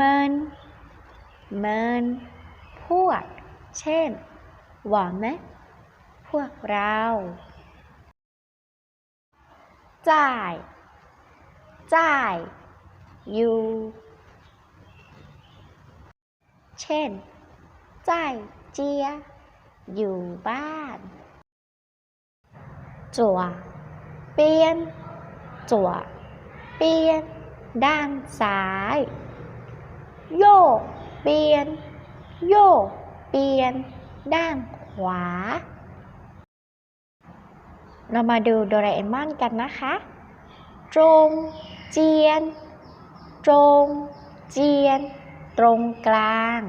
มันมันพวก เช่นหวาไหมพวกเราจ่ายจ่ายอยู่เช่นจ่ายเจีย อยู่บ้านจัวเปลี่ยนจัวเปลี่ยน ด้านซ้าย โยก เปลี่ยน โยก เปลี่ยน ด้านขวา เรามาดูโดราเอมอนกันนะคะ ตรง เจียน ตรง เจียน ตรงกลาง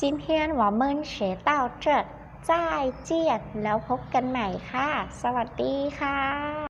今天我们学到这再见แล้วพบกันใหม่ค่ะ สวัสดีค่ะ